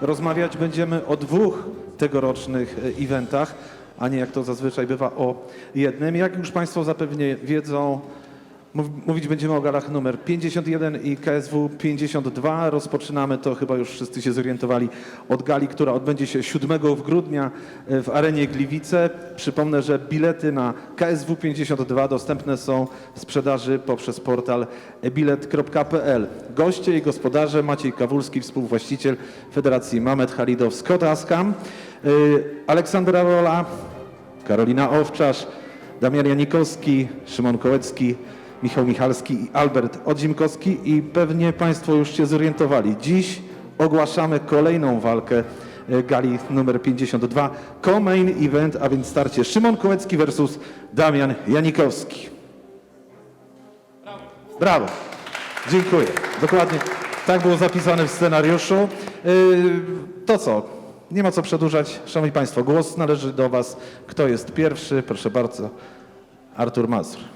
Rozmawiać będziemy o dwóch tegorocznych e, eventach, a nie jak to zazwyczaj bywa o jednym. Jak już Państwo zapewne wiedzą, mówić będziemy o galach numer 51 i KSW 52. Rozpoczynamy to, chyba już wszyscy się zorientowali, od gali, która odbędzie się 7 w grudnia e, w arenie Gliwice. Przypomnę, że bilety na KSW 52 dostępne są w sprzedaży poprzez portal bilet.pl. Goście i gospodarze Maciej Kawulski, współwłaściciel Federacji Mamet Halidow Scott Askam, y, Aleksandra Rola, Karolina Owczarz, Damian Janikowski, Szymon Kołecki, Michał Michalski i Albert Odzimkowski i pewnie Państwo już się zorientowali. Dziś ogłaszamy kolejną walkę e, gali numer 52. Co-main event, a więc starcie Szymon Kołecki versus Damian Janikowski. Brawo. Dziękuję. Dokładnie tak było zapisane w scenariuszu. Yy, To co? Nie ma co przedłużać. Szanowni Państwo, głos należy do Was. Kto jest pierwszy? Proszę bardzo. Artur Mazur.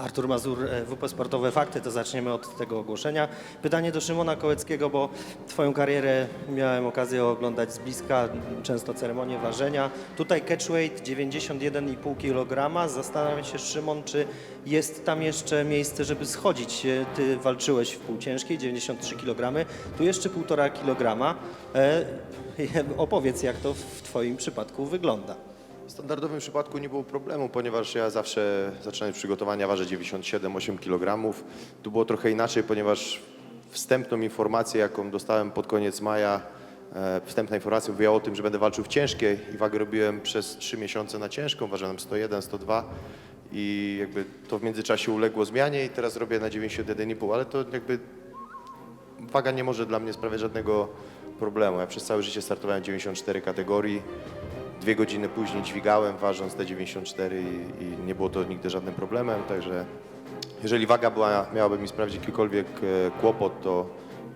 Artur Mazur, e, WP Sportowe Fakty, to zaczniemy od tego ogłoszenia. Pytanie do Szymona Kołeckiego, bo Twoją karierę miałem okazję oglądać z bliska, często ceremonię ważenia. Tutaj catchweight 91,5 kg. Zastanawiam się, Szymon, czy jest tam jeszcze miejsce, żeby schodzić. E, Ty walczyłeś w półciężkiej, 93 kg, tu jeszcze 1,5 kg. E, opowiedz, jak to w Twoim przypadku wygląda. W standardowym przypadku nie było problemu, ponieważ ja zawsze zaczynając przygotowania ważę 97-8 kg. Tu było trochę inaczej, ponieważ wstępną informację, jaką dostałem pod koniec maja, e, wstępna informacja mówiła o tym, że będę walczył w ciężkiej i wagę robiłem przez 3 miesiące na ciężką, ważyłem 101, 102 i jakby to w międzyczasie uległo zmianie i teraz robię na 91,5, ale to jakby waga nie może dla mnie sprawiać żadnego problemu. Ja przez całe życie startowałem w 94 kategorii. Dwie godziny później dźwigałem, ważąc te 94 i, i nie było to nigdy żadnym problemem, także jeżeli waga była, miałaby mi sprawić jakikolwiek e, kłopot, to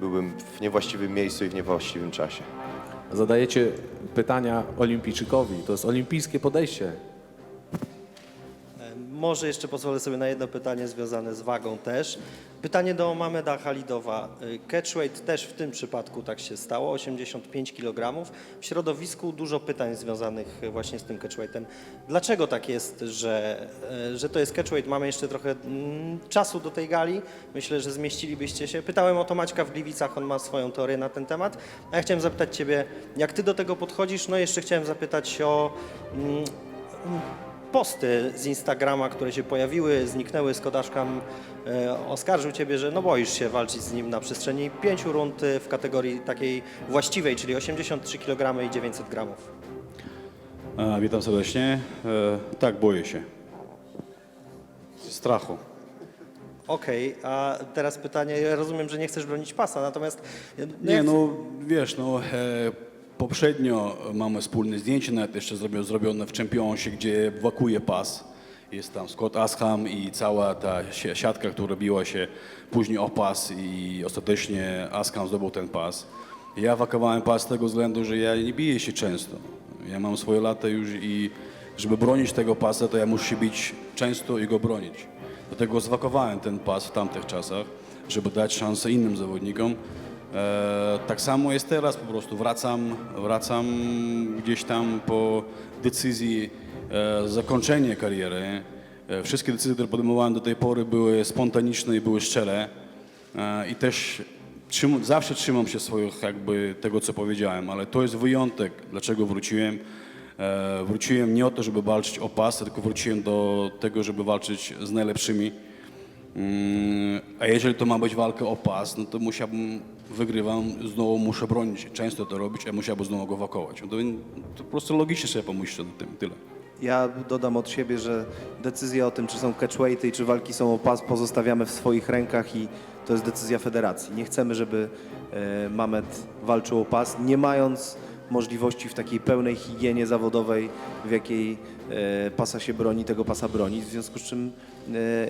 byłbym w niewłaściwym miejscu i w niewłaściwym czasie. Zadajecie pytania olimpijczykowi. To jest olimpijskie podejście. Może jeszcze pozwolę sobie na jedno pytanie związane z wagą też. Pytanie do Mameda Halidowa. E, Catchweight też w tym przypadku tak się stało, 85 kg. W środowisku dużo pytań związanych właśnie z tym catchweightem. Dlaczego tak jest, że, e, że to jest catchweight? Mamy jeszcze trochę mm, czasu do tej gali. Myślę, że zmieścilibyście się. Pytałem o to Maćka w Gliwicach, on ma swoją teorię na ten temat. A ja chciałem zapytać Ciebie, jak Ty do tego podchodzisz? No jeszcze chciałem zapytać o... mm, posty z Instagrama, które się pojawiły, zniknęły, Skodaszkam e, oskarżył Ciebie, że no boisz się walczyć z nim na przestrzeni pięciu rund e, w kategorii takiej właściwej, czyli 83 kg i 900 gramów. A, Witam serdecznie. E, tak, boję się. Strachu. Okej, a teraz pytanie, ja rozumiem, że nie chcesz bronić pasa, natomiast... e, Nie, jak- no wiesz, no e, poprzednio mamy wspólne zdjęcie, nawet jeszcze zrobione, w Championsie, gdzie wakuje pas. Jest tam Scott Asham i cała ta si- siatka, która robiła się później o pas i ostatecznie Asham zdobył ten pas. Ja wakowałem pas z tego względu, że ja nie biję się często. Ja mam swoje lata już i żeby bronić tego pasa, to ja muszę się bić często i go bronić. Dlatego zwakowałem ten pas w tamtych czasach, żeby dać szansę innym zawodnikom. E, tak samo jest teraz, po prostu wracam, wracam gdzieś tam po decyzji e, zakończenia kariery. E, wszystkie decyzje, które podejmowałem do tej pory były spontaniczne i były szczere. I też trzym, zawsze trzymam się swoich, jakby tego, co powiedziałem, ale to jest wyjątek, dlaczego wróciłem. Wróciłem nie o to, żeby walczyć o pas, tylko wróciłem do tego, żeby walczyć z najlepszymi. Mm, A jeżeli to ma być walka o pas, no to musiałbym, wygrywam, znowu muszę bronić. Często to robić, a musiałbym znowu go wakować. No to, to po prostu logicznie sobie pomyśleć o tym, tyle. Ja dodam od siebie, że decyzja o tym, czy są catchweighty i czy walki są o pas, pozostawiamy w swoich rękach i to jest decyzja federacji. Nie chcemy, żeby e, Mamet walczył o pas, nie mając możliwości w takiej pełnej higienie zawodowej, w jakiej e, pasa się broni, tego pasa bronić. W związku z czym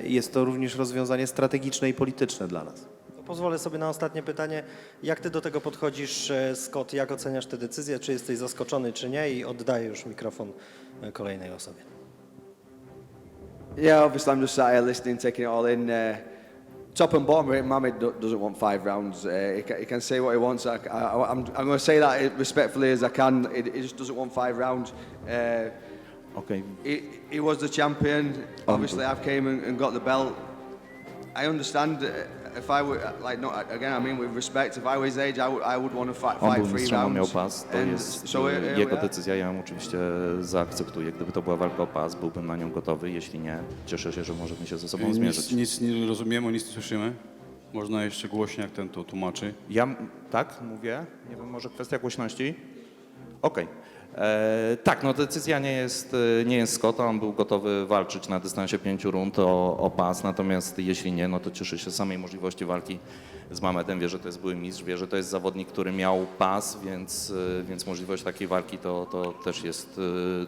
jest to również rozwiązanie strategiczne i polityczne dla nas. Pozwolę sobie na ostatnie pytanie. Jak Ty do tego podchodzisz, e, Scott? Jak oceniasz tę decyzję? Czy jesteś zaskoczony, czy nie? I oddaję już mikrofon e, kolejnej osobie. Yeah, obviously I'm just sat here listening, taking it all in. Uh, top and bottom do- doesn't want five rounds. Uh, he, can, he can say what he wants. I, I, I'm, I'm going to say that respectfully as I can. He, he just doesn't want five rounds. Uh, Okej, he, he was the champion. Obviously, I've came and, and got the belt. I understand uh, if I were like no again. I mean with respect. If I was his age, I would I would want to fight, on fight three on miał rounds. pas, to And jest so e, here- here jego we are. decyzja, ja ją oczywiście zaakceptuję. Gdyby to była walka o pas, byłbym na nią gotowy, jeśli nie, cieszę się, że możemy się ze sobą Nic, zmierzyć. nic nie rozumiemy, nic nie słyszymy. Można jeszcze głośniej, jak ten to tłumaczy. Ja, m- tak, mówię, nie wiem, może kwestia głośności? Okej. E, Tak, no decyzja nie jest, e, nie jest Scotta, on był gotowy walczyć na dystansie pięciu rund o, o pas, natomiast jeśli nie, no to cieszy się samej możliwości walki z Mamedem, wie, że to jest były mistrz, wie, że to jest zawodnik, który miał pas, więc, e, więc możliwość takiej walki to, to też jest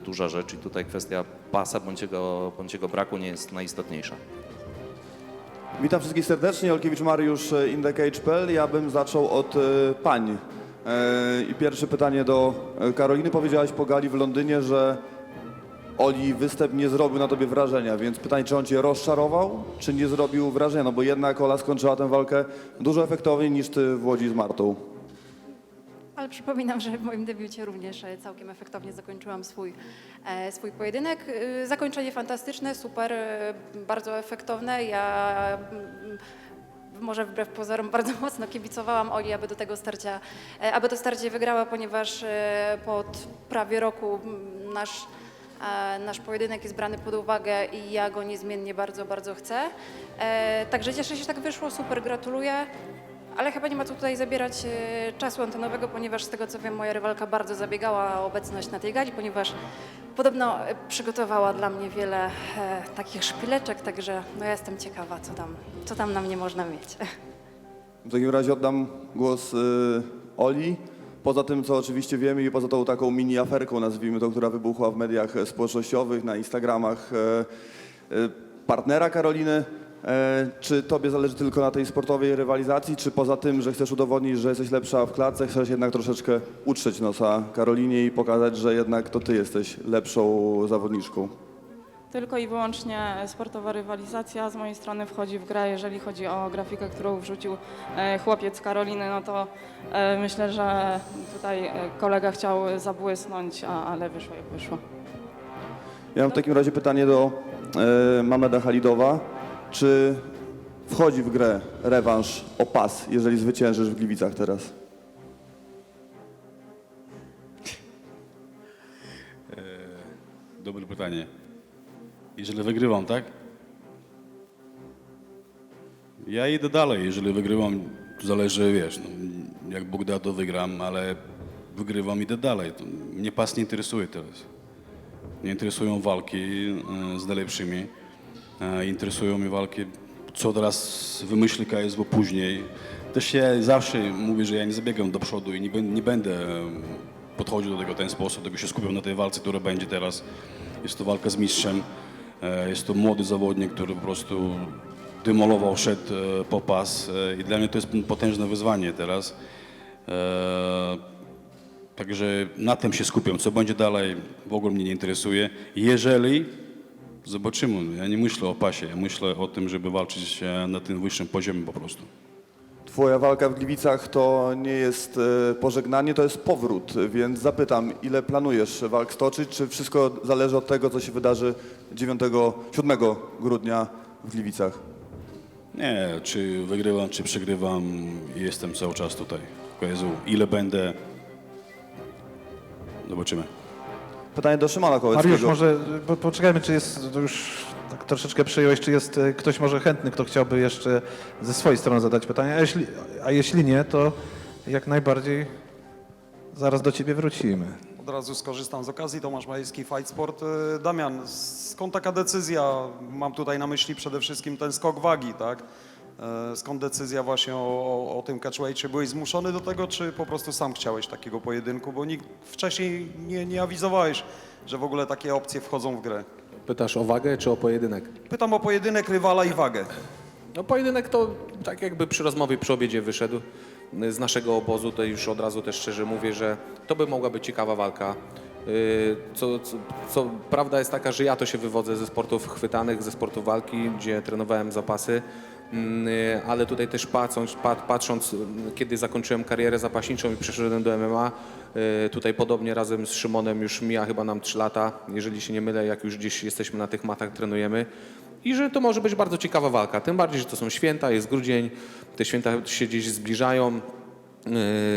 duża rzecz i tutaj kwestia pasa bądź jego, bądź jego braku nie jest najistotniejsza. Witam wszystkich serdecznie, Olkiewicz Mariusz, InTheCage.pl. Ja bym zaczął od pań. E, I pierwsze pytanie do e, Karoliny. Powiedziałaś po gali w Londynie, że Oli występ nie zrobił na tobie wrażenia, więc pytanie, czy on cię rozczarował, czy nie zrobił wrażenia? No bo jednak Ola skończyła tę walkę dużo efektowniej niż ty w Łodzi z Martą. Ale przypominam, że w moim debiucie również e, całkiem efektownie zakończyłam swój, swój pojedynek. Zakończenie fantastyczne, super, bardzo efektowne. Ja mm, może wbrew pozorom bardzo mocno kibicowałam Oli, aby do tego starcia, e, aby to starcie wygrała, ponieważ e, pod prawie roku nasz e, Nasz pojedynek jest brany pod uwagę i ja go niezmiennie bardzo, bardzo chcę. Także cieszę się, że tak wyszło, super, gratuluję. Ale chyba nie ma tutaj zabierać e, czasu antenowego, ponieważ z tego co wiem, moja rywalka bardzo zabiegała o obecność na tej gali, ponieważ podobno e, przygotowała dla mnie wiele e, takich szpileczek, także no ja jestem ciekawa, co tam, co tam na mnie można mieć. W takim razie oddam głos y, Oli. Poza tym, co oczywiście wiemy i poza tą taką mini aferką, nazwijmy to, która wybuchła w mediach społecznościowych, na Instagramach e, e, partnera Karoliny, e, czy tobie zależy tylko na tej sportowej rywalizacji, czy poza tym, że chcesz udowodnić, że jesteś lepsza w klatce, chcesz jednak troszeczkę utrzeć nosa Karolinie i pokazać, że jednak to ty jesteś lepszą zawodniczką? Tylko i wyłącznie sportowa rywalizacja z mojej strony wchodzi w grę. Jeżeli chodzi o grafikę, którą wrzucił e, chłopiec Karoliny, no to e, myślę, że tutaj e, kolega chciał zabłysnąć, a, ale wyszło jak wyszło. Ja mam w takim razie pytanie do e, Mameda Halidowa. Czy wchodzi w grę rewanż o pas, jeżeli zwyciężysz w Gliwicach teraz? Dobre pytanie. Jeżeli wygrywam, tak? Ja idę dalej. Jeżeli wygrywam, zależy, wiesz, no, jak Bóg da, to wygram, ale wygrywam, idę dalej. To mnie pas nie interesuje teraz. Nie interesują walki e, z najlepszymi. E, interesują mnie walki, co teraz wymyśli KSW później. Też ja zawsze mówię, że ja nie zabiegam do przodu i nie, nie będę podchodził do tego w ten sposób, tylko się skupiam na tej walce, która będzie teraz. Jest to walka z mistrzem. E, Jest to młody zawodnik, który po prostu demolował, szedł e, po pas i dla mnie to jest potężne wyzwanie teraz. Także na tym się skupiam. Co będzie dalej, w ogóle mnie nie interesuje. Jeżeli zobaczymy, ja nie myślę o pasie, ja myślę o tym, żeby walczyć na tym wyższym poziomie po prostu. Twoja walka w Gliwicach to nie jest e, pożegnanie, to jest powrót, więc zapytam, ile planujesz walk stoczyć, czy wszystko zależy od tego, co się wydarzy 9, 7 grudnia w Gliwicach? Nie, czy wygrywam, czy przegrywam, jestem cały czas tutaj KSU. Ile będę, zobaczymy. Pytanie do Szymona Kołeckiego. Mariusz, może bo poczekajmy, czy jest, to już tak troszeczkę przyjąłeś, czy jest e, ktoś może chętny, kto chciałby jeszcze ze swojej strony zadać pytanie, a jeśli, a jeśli nie, to jak najbardziej zaraz do ciebie wrócimy. Od razu skorzystam z okazji. Tomasz Majewski, Fight Sport. E, Damian, skąd taka decyzja? Mam tutaj na myśli przede wszystkim ten skok wagi, tak? E, Skąd decyzja właśnie o, o, o tym catchweight? Czy byłeś zmuszony do tego, czy po prostu sam chciałeś takiego pojedynku? Bo nikt wcześniej nie, nie awizowałeś, że w ogóle takie opcje wchodzą w grę. Pytasz o wagę czy o pojedynek? Pytam o pojedynek rywala i wagę. No pojedynek to tak jakby przy rozmowie przy obiedzie wyszedł y, z naszego obozu, to już od razu też szczerze mówię, że to by mogła być ciekawa walka. Y, Co, co, co prawda jest taka, że ja to się wywodzę ze sportów chwytanych, ze sportów walki, gdzie trenowałem zapasy. Mm, y, ale tutaj też patrząc, pat- patrząc, mm, kiedy zakończyłem karierę zapaśniczą i przeszedłem do MMA, y, tutaj podobnie razem z Szymonem już mija chyba nam 3 lata, jeżeli się nie mylę, jak już gdzieś jesteśmy na tych matach, trenujemy. I że to może być bardzo ciekawa walka, tym bardziej, że to są święta, jest grudzień, te święta się gdzieś zbliżają.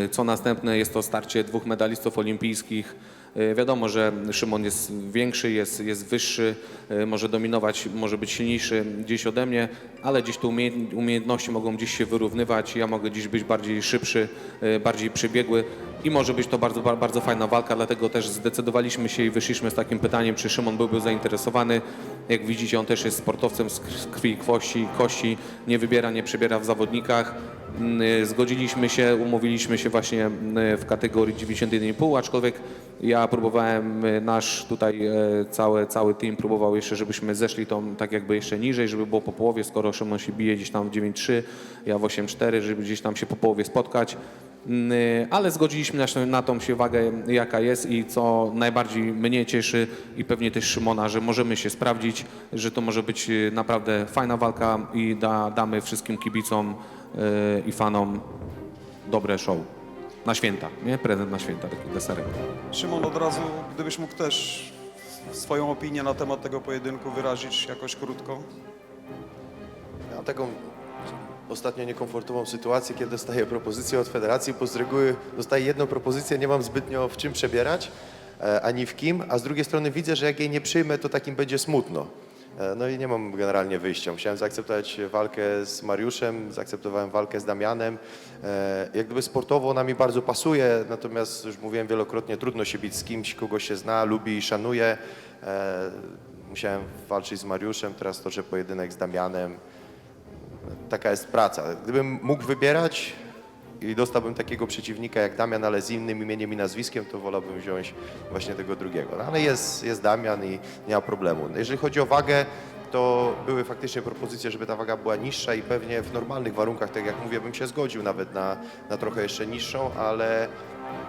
Y, Co następne jest to starcie dwóch medalistów olimpijskich. Y, Wiadomo, że Szymon jest większy, jest, jest wyższy, y, może dominować, może być silniejszy gdzieś ode mnie, ale gdzieś te umie- umiejętności mogą gdzieś się wyrównywać. Ja mogę gdzieś być bardziej szybszy, y, bardziej przebiegły i może być to bardzo, bar- bardzo fajna walka, dlatego też zdecydowaliśmy się i wyszliśmy z takim pytaniem, czy Szymon byłby zainteresowany. Jak widzicie, on też jest sportowcem z kr- z krwi i kości, nie wybiera, nie przebiera w zawodnikach. Mm, Zgodziliśmy się, umówiliśmy się właśnie mm, w kategorii 91,5, aczkolwiek ja próbowałem, y, nasz tutaj e, cały, cały team próbował jeszcze, żebyśmy zeszli tą tak jakby jeszcze niżej, żeby było po połowie, skoro Szymon się bije gdzieś tam w 9,3, ja w 8,4, żeby gdzieś tam się po połowie spotkać. Mm, y, Ale zgodziliśmy się na tą się wagę, jaka jest i co najbardziej mnie cieszy i pewnie też Szymona, że możemy się sprawdzić, że to może być y, naprawdę fajna walka i da, damy wszystkim kibicom y, i fanom dobre show. Na święta, nie? Prezent na święta, taki deserek. Szymon, od razu, gdybyś mógł też swoją opinię na temat tego pojedynku wyrazić jakoś krótko. Ja mam taką ostatnio niekomfortową sytuację, kiedy dostaję propozycję od federacji, bo z reguły dostaję jedną propozycję, nie mam zbytnio w czym przebierać, e, ani w kim, a z drugiej strony widzę, że jak jej nie przyjmę, to takim będzie smutno. E, No i nie mam generalnie wyjścia. Musiałem zaakceptować walkę z Mariuszem, zaakceptowałem walkę z Damianem. E, Jak gdyby sportowo ona mi bardzo pasuje, natomiast już mówiłem wielokrotnie, trudno się bić z kimś, kogo się zna, lubi i szanuje. E, Musiałem walczyć z Mariuszem, teraz toczę pojedynek z Damianem taka jest praca. Gdybym mógł wybierać i dostałbym takiego przeciwnika jak Damian, ale z innym imieniem i nazwiskiem, to wolałbym wziąć właśnie tego drugiego. No, ale jest, jest Damian i nie ma problemu. Jeżeli chodzi o wagę, to były faktycznie propozycje, żeby ta waga była niższa i pewnie w normalnych warunkach, tak jak mówię, bym się zgodził nawet na, na trochę jeszcze niższą, ale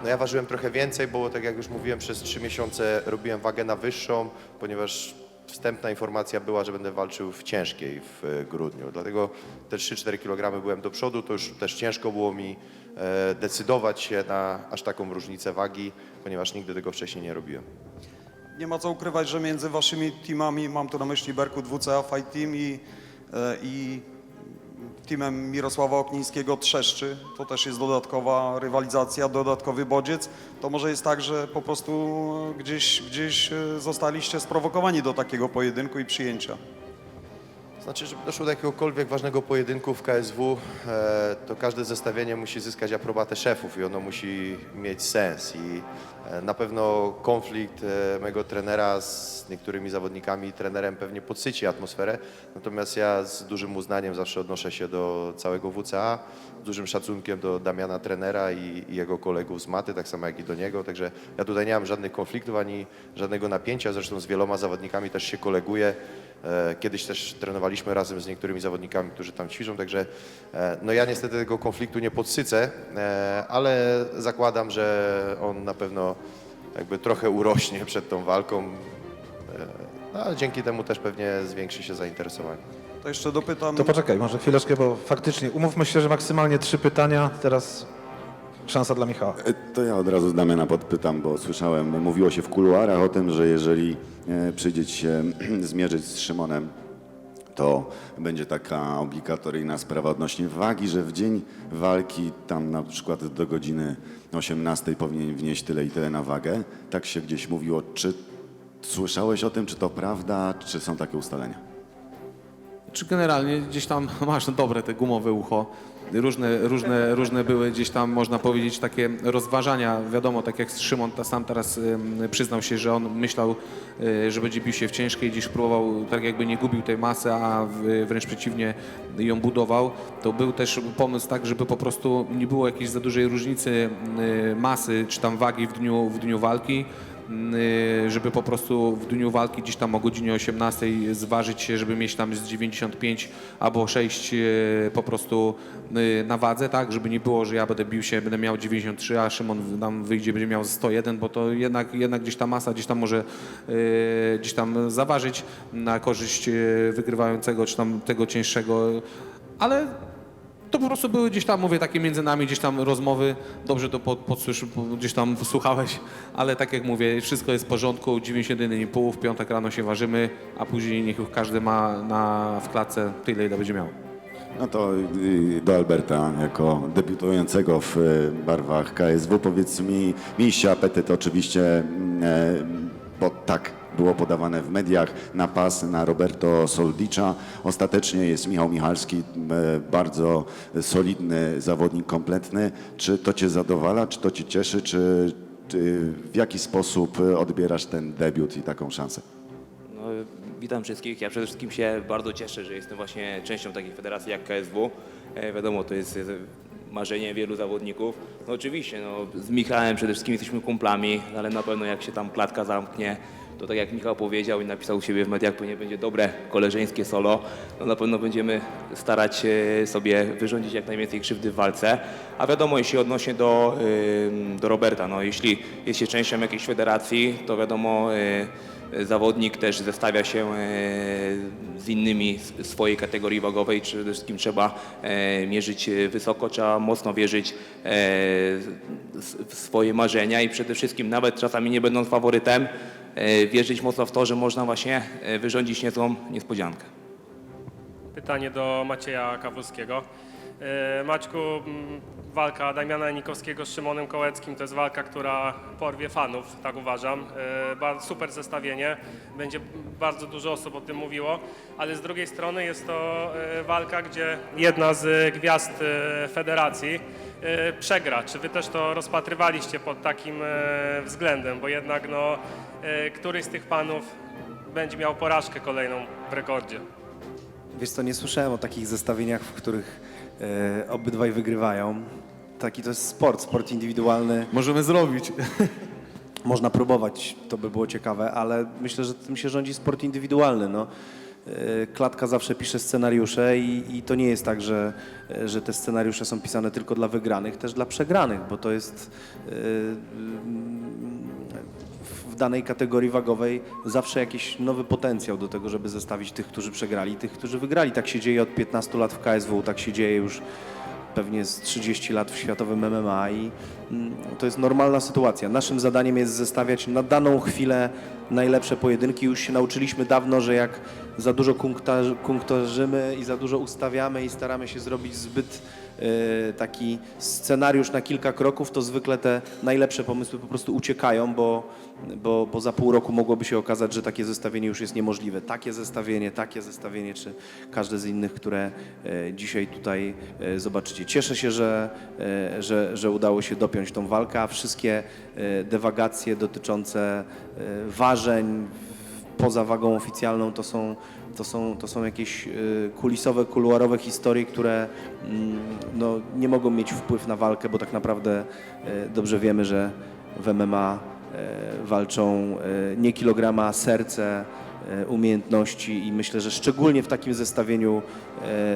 no ja ważyłem trochę więcej, bo tak jak już mówiłem, przez trzy miesiące robiłem wagę na wyższą, ponieważ wstępna informacja była, że będę walczył w ciężkiej w e, grudniu. Dlatego te 3-4 kg byłem do przodu, to już też ciężko było mi e, decydować się na aż taką różnicę wagi, ponieważ nigdy tego wcześniej nie robiłem. Nie ma co ukrywać, że między waszymi teamami, mam tu na myśli Berkut WCA Fight Team i, e, i teamem Mirosława Oknińskiego Trzeszczy, to też jest dodatkowa rywalizacja, dodatkowy bodziec. To może jest tak, że po prostu gdzieś, gdzieś e, zostaliście sprowokowani do takiego pojedynku i przyjęcia. Znaczy, żeby doszło do jakiegokolwiek ważnego pojedynku w KSW, e, to każde zestawienie musi zyskać aprobatę szefów i ono musi mieć sens. I e, na pewno konflikt e, mego trenera z niektórymi zawodnikami i trenerem pewnie podsyci atmosferę. Natomiast ja z dużym uznaniem zawsze odnoszę się do całego WCA, z dużym szacunkiem do Damiana trenera i, i jego kolegów z maty, tak samo jak i do niego. Także ja tutaj nie mam żadnych konfliktów ani żadnego napięcia. Zresztą z wieloma zawodnikami też się koleguję. E, Kiedyś też trenowaliśmy razem z niektórymi zawodnikami, którzy tam ćwiczą, także e, no ja niestety tego konfliktu nie podsycę, e, ale zakładam, że on na pewno jakby trochę urośnie przed tą walką, no, ale dzięki temu też pewnie zwiększy się zainteresowanie. To jeszcze dopytam. To poczekaj, może chwileczkę, bo faktycznie umówmy się, że maksymalnie trzy pytania. Teraz szansa dla Michała. E, To ja od razu Damiana podpytam, bo słyszałem, mówiło się w kuluarach o tym, że jeżeli e, przyjdzie się zmierzyć z Szymonem, to będzie taka obligatoryjna sprawa odnośnie wagi, że w dzień walki tam na przykład do godziny 18 powinien wnieść tyle i tyle na wagę. Tak się gdzieś mówiło. Czy słyszałeś o tym, czy to prawda, czy są takie ustalenia? Czy generalnie gdzieś tam masz dobre te gumowe ucho. Różne, różne, różne były gdzieś tam, można powiedzieć, takie rozważania. Wiadomo, tak jak Szymon ta sam teraz przyznał się, że on myślał, y, że będzie bił się w ciężkiej, gdzieś próbował, tak jakby nie gubił tej masy, a w, wręcz przeciwnie ją budował. To był też pomysł tak, żeby po prostu nie było jakiejś za dużej różnicy y, masy czy tam wagi w dniu, w dniu walki. Y, żeby po prostu w dniu walki gdzieś tam o godzinie 18 zważyć się, żeby mieć tam z 95 albo 6 y, po prostu y, na wadze, tak, żeby nie było, że ja będę bił się, będę miał 93, a Szymon nam wyjdzie, będzie miał 101, bo to jednak, jednak gdzieś ta masa gdzieś tam może gdzieś tam zaważyć na korzyść wygrywającego czy tam tego cięższego. Ale to po prostu były gdzieś tam, mówię, takie między nami gdzieś tam rozmowy, dobrze to pod, gdzieś tam słuchałeś, ale tak jak mówię, wszystko jest w porządku, 91,5, w piątek rano się ważymy, a później niech już każdy ma na, w klatce tyle, ile będzie miał. No to do Alberta, jako debiutującego w y, barwach KSW, powiedz mi, mieliście apetyt oczywiście, mm, e, bo tak było podawane w mediach, na pas na Roberto Soldicza. Ostatecznie jest Michał Michalski, e, bardzo solidny zawodnik, kompletny. Czy to cię zadowala, czy to cię cieszy, czy, w jaki sposób e, odbierasz ten debiut i taką szansę? No, witam wszystkich. Ja przede wszystkim się bardzo cieszę, że jestem właśnie częścią takiej federacji jak KSW. E, wiadomo, to jest e, marzenie wielu zawodników. No oczywiście, no, z Michałem przede wszystkim jesteśmy kumplami, ale na pewno jak się tam klatka zamknie, to tak jak Michał powiedział i napisał u siebie w mediach, pewnie będzie dobre koleżeńskie solo. No na pewno będziemy starać się sobie wyrządzić jak najwięcej krzywdy w walce. A wiadomo, jeśli odnośnie do, do Roberta, no jeśli jest się częścią jakiejś federacji, to wiadomo, y, zawodnik też zestawia się e, z innymi swojej kategorii wagowej. Przede wszystkim trzeba e, mierzyć wysoko, trzeba mocno wierzyć e, w swoje marzenia i przede wszystkim nawet czasami nie będąc faworytem, wierzyć mocno w to, że można właśnie wyrządzić niezłą niespodziankę. Pytanie do Macieja Kawuskiego. E, Maćku, m, walka Damiana Janikowskiego z Szymonem Kołeckim to jest walka, która porwie fanów, tak uważam. E, super zestawienie, będzie bardzo dużo osób o tym mówiło, ale z drugiej strony jest to e, walka, gdzie jedna z gwiazd federacji przegra. Czy wy też to rozpatrywaliście pod takim względem, bo jednak no, któryś z tych panów będzie miał porażkę kolejną w rekordzie? Wiesz co, nie słyszałem o takich zestawieniach, w których e, obydwaj wygrywają. Taki to jest sport, sport indywidualny. Możemy zrobić. Można próbować, to by było ciekawe, ale myślę, że tym się rządzi sport indywidualny. No. E, Klatka zawsze pisze scenariusze i, i to nie jest tak, że, e, że te scenariusze są pisane tylko dla wygranych, też dla przegranych, bo to jest e, danej kategorii wagowej zawsze jakiś nowy potencjał do tego, żeby zestawić tych, którzy przegrali, tych, którzy wygrali. Tak się dzieje od 15 lat w KSW, tak się dzieje już pewnie z 30 lat w światowym MMA i to jest normalna sytuacja. Naszym zadaniem jest zestawiać na daną chwilę najlepsze pojedynki. Już się nauczyliśmy dawno, że jak za dużo kunkta- kunktażymy i za dużo ustawiamy i staramy się zrobić zbyt e, taki scenariusz na kilka kroków, to zwykle te najlepsze pomysły po prostu uciekają, bo, bo, bo za pół roku mogłoby się okazać, że takie zestawienie już jest niemożliwe. Takie zestawienie, takie zestawienie, czy każde z innych, które e, dzisiaj tutaj e, zobaczycie. Cieszę się, że, że, że udało się dopiąć tą walkę, a wszystkie e, dewagacje dotyczące e, ważeń poza wagą oficjalną to są, to są, to są jakieś y, kulisowe, kuluarowe historie, które mm, no, nie mogą mieć wpływ na walkę, bo tak naprawdę dobrze wiemy, że w MMA walczą nie kilograma, a serce, umiejętności i myślę, że szczególnie w takim zestawieniu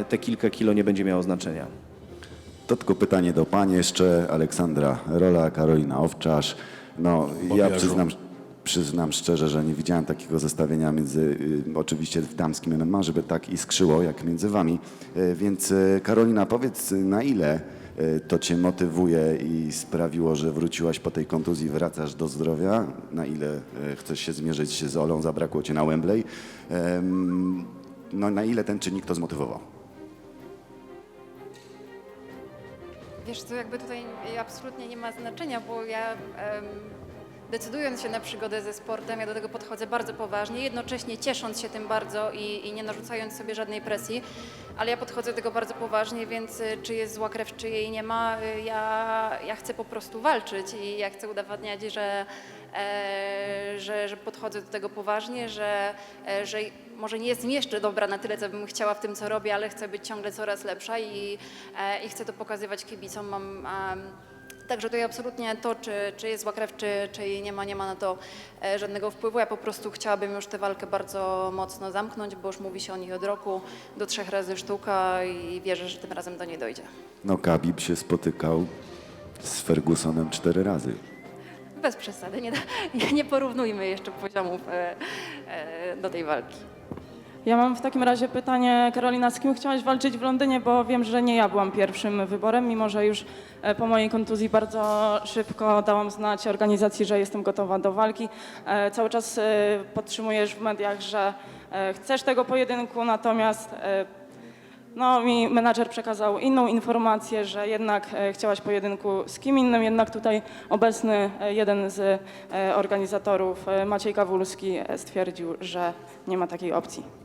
te kilka kilo nie będzie miało znaczenia. To tylko pytanie do Pani jeszcze, Aleksandra Rola, Karolina Owczarz. No, ja przyznam, przyznam szczerze, że nie widziałem takiego zestawienia między, y, oczywiście w damskim MMA, żeby tak iskrzyło jak między Wami. Y, Więc y, Karolina, powiedz y, na ile y, to Cię motywuje i sprawiło, że wróciłaś po tej kontuzji, wracasz do zdrowia? Na ile y, chcesz się zmierzyć się z Olą? Zabrakło Cię na Wembley. Em, No, na ile ten czynnik to zmotywował? Wiesz co, jakby tutaj absolutnie nie ma znaczenia, bo ja em, decydując się na przygodę ze sportem, ja do tego podchodzę bardzo poważnie, jednocześnie ciesząc się tym bardzo i, i nie narzucając sobie żadnej presji, ale ja podchodzę do tego bardzo poważnie, więc y, czy jest zła krew, czy jej nie ma, y, ja, ja chcę po prostu walczyć i ja chcę udowadniać, że, e, że, że podchodzę do tego poważnie, że, e, że może nie jestem jeszcze dobra na tyle, co bym chciała w tym, co robię, ale chcę być ciągle coraz lepsza i, e, i chcę to pokazywać kibicom. Mam, Także tutaj absolutnie to, czy, czy jest zła krew, czy, czy jej nie ma, nie ma na to e, żadnego wpływu. Ja po prostu chciałabym już tę walkę bardzo mocno zamknąć, bo już mówi się o niej od roku, do trzech razy sztuka i wierzę, że tym razem do niej dojdzie. No, Khabib się spotykał z Fergusonem cztery razy. Bez przesady, nie, nie, porównujmy jeszcze poziomów e, do tej walki. Ja mam w takim razie pytanie, Karolina, z kim chciałaś walczyć w Londynie, bo wiem, że nie ja byłam pierwszym wyborem, mimo że już e, po mojej kontuzji bardzo szybko dałam znać organizacji, że jestem gotowa do walki. E, Cały czas e, podtrzymujesz w mediach, że chcesz tego pojedynku, natomiast no, mi menadżer przekazał inną informację, że jednak chciałaś pojedynku z kim innym, jednak tutaj obecny jeden z organizatorów, Maciej Kawulski, stwierdził, że nie ma takiej opcji.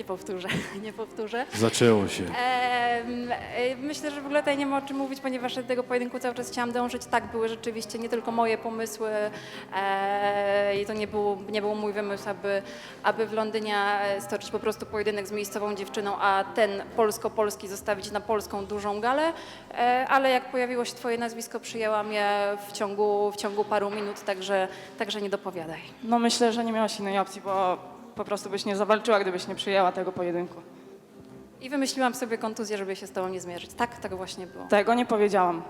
Nie powtórzę, nie powtórzę. Zaczęło się. Em, e, Myślę, że w ogóle tutaj nie ma o czym mówić, ponieważ do tego pojedynku cały czas chciałam dążyć. Tak, były rzeczywiście nie tylko moje pomysły e, i to nie był, nie był mój wymysł, aby, aby w Londynie e, stoczyć po prostu pojedynek z miejscową dziewczyną, a ten polsko-polski zostawić na polską dużą galę, e, ale jak pojawiło się twoje nazwisko, przyjęłam je w ciągu, w ciągu paru minut, także, także nie dopowiadaj. No myślę, że nie miałaś innej opcji, bo po prostu byś nie zawalczyła, gdybyś nie przyjęła tego pojedynku. I wymyśliłam sobie kontuzję, żeby się z tobą nie zmierzyć. Tak, tak właśnie było. Tego nie powiedziałam.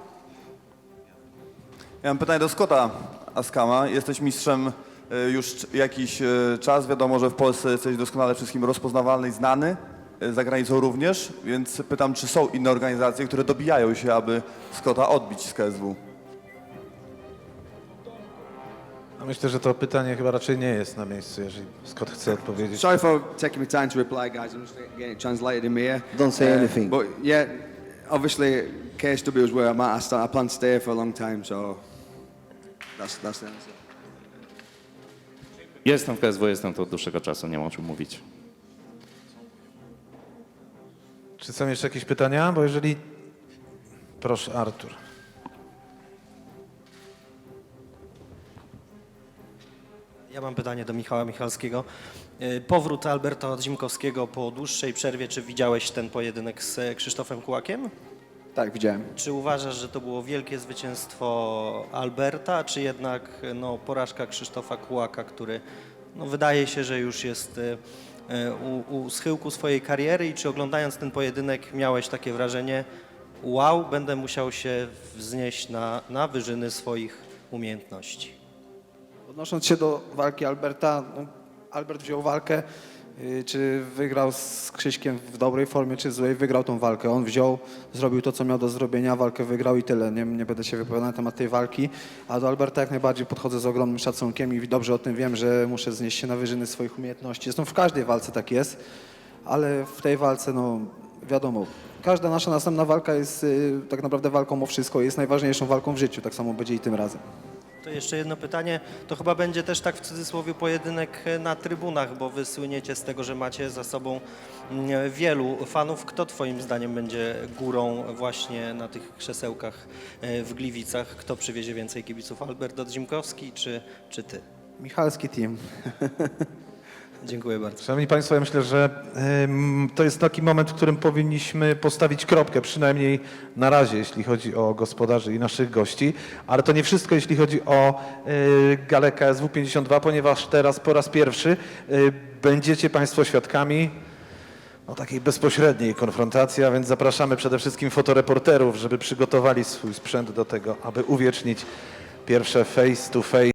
Ja mam pytanie do Scotta Askama. Jesteś mistrzem e, już c- jakiś e, czas. Wiadomo, że w Polsce jesteś doskonale wszystkim rozpoznawalny i znany. e, Za granicą również, więc pytam, czy są inne organizacje, które dobijają się, aby Scotta odbić z KSW? Myślę, że to pytanie chyba raczej nie jest na miejscu, jeżeli Scott chce odpowiedzieć. Sorry for taking my time to reply, guys. I'm just getting it translated in my ear. Don't say Uh, anything. But yeah, obviously, KSW is where I'm at. I, start, I plan to stay for a long time, so that's, that's the answer. Jestem w KSW, jestem tu od dłuższego czasu, nie mam o czym mówić. Czy są jeszcze jakieś pytania? Bo jeżeli... Proszę, Artur. Ja mam pytanie do Michała Michalskiego. Y, Powrót Alberta Odzimkowskiego po dłuższej przerwie, czy widziałeś ten pojedynek z Krzysztofem Kułakiem? Tak, widziałem. Czy uważasz, że to było wielkie zwycięstwo Alberta, czy jednak no, porażka Krzysztofa Kułaka, który no, wydaje się, że już jest y, y, u, u schyłku swojej kariery i czy oglądając ten pojedynek miałeś takie wrażenie, wow, będę musiał się wznieść na, na wyżyny swoich umiejętności? Odnosząc się do walki Alberta, no, Albert wziął walkę, y, czy wygrał z Krzyśkiem w dobrej formie, czy złej, wygrał tą walkę. On wziął, zrobił to, co miał do zrobienia, walkę wygrał i tyle. Nie, nie będę się wypowiadał na temat tej walki, a do Alberta jak najbardziej podchodzę z ogromnym szacunkiem i dobrze o tym wiem, że muszę znieść się na wyżyny swoich umiejętności. Zresztą w każdej walce tak jest, ale w tej walce, no wiadomo, każda nasza następna walka jest y, tak naprawdę walką o wszystko, jest najważniejszą walką w życiu, tak samo będzie i tym razem. Jeszcze jedno pytanie. To chyba będzie też tak w cudzysłowie pojedynek e, na trybunach, bo wy słyniecie z tego, że macie za sobą mm, wielu fanów. Kto twoim zdaniem będzie górą właśnie na tych krzesełkach e, w Gliwicach? Kto przywiezie więcej kibiców? Albert Odzimkowski czy, czy ty? Michalski team. Dziękuję bardzo. Szanowni Państwo, ja myślę, że to jest taki moment, w którym powinniśmy postawić kropkę, przynajmniej na razie, jeśli chodzi o gospodarzy i naszych gości, ale to nie wszystko, jeśli chodzi o y, galę KSW 52, ponieważ teraz po raz pierwszy y, będziecie Państwo świadkami no, takiej bezpośredniej konfrontacji, a więc zapraszamy przede wszystkim fotoreporterów, żeby przygotowali swój sprzęt do tego, aby uwiecznić pierwsze face to face